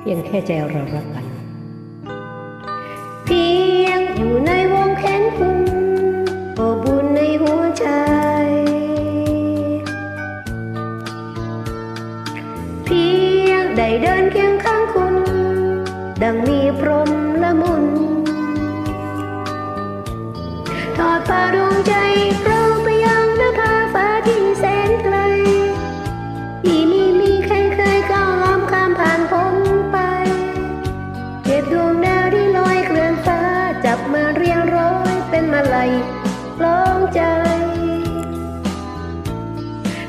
เพียงแค่ใจเรารักกัน เพียงอยู่ในวงแขนคุณอบบุญในหัวใจ เพียงได้เดินเคียงข้างคุณ ดังมีพรหมละมุน ล้องใจ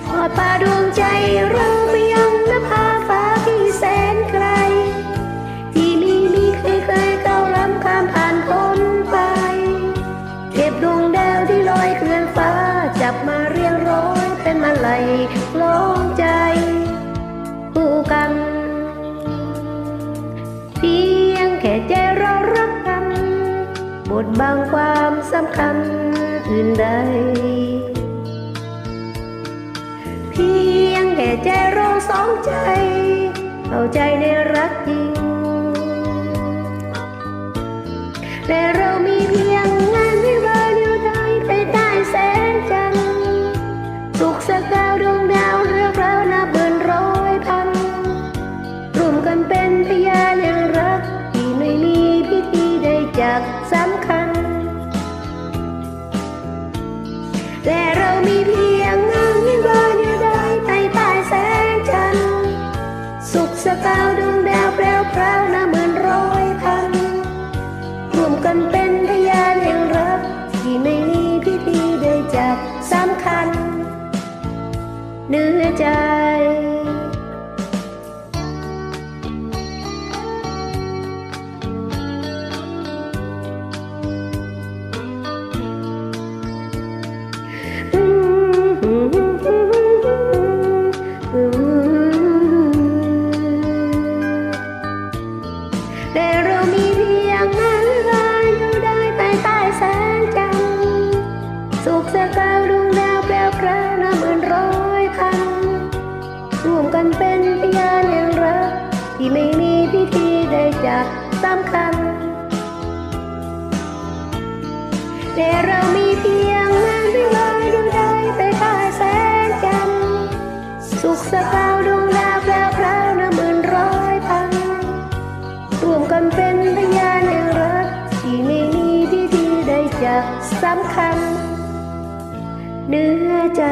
ทอป่าดวงใจเราไปยังนภาฟ้าที่แสนไกล ที่มีมีใครเคยก้าวล้ำข้ามผ่านพ้นไป เก็บดวงดาวที่ลอยเคลื่อนฟ้า จับมาเรียงร้อยเป็นมาลัยกล้องใจ บทบางความสำคัญอื่นใด เพียงแค่ใจเราสองใจ เข้าใจในรักจริงแต่เรามีเพียงงานวิวาห์เดียวดายไปใต้แสงจันทร์สุขสักดาวดวง แต่เรามีเพียงงานวิวาห์เดียวดายไปใต้แสงจันทร์สุขสกาวดวงดาวแปลวพราวนับเหมือนร้อยพันร่วมกันเป็นพยานแห่งรักที่ไม่มีพิธีใดจัดสำคัญเนื้อใจากสำคัญแต่เรามีเพียงงานวิวาห์ดูได้ไปใต้แสงจันทร์สุขสกาวดวงดาวแปลวพราวนับหมื่นร้อยพันร่วมกันเป็นพยานแห่งรักที่ไม่มีพิธีใดจะสำคัญ เนื้อใจ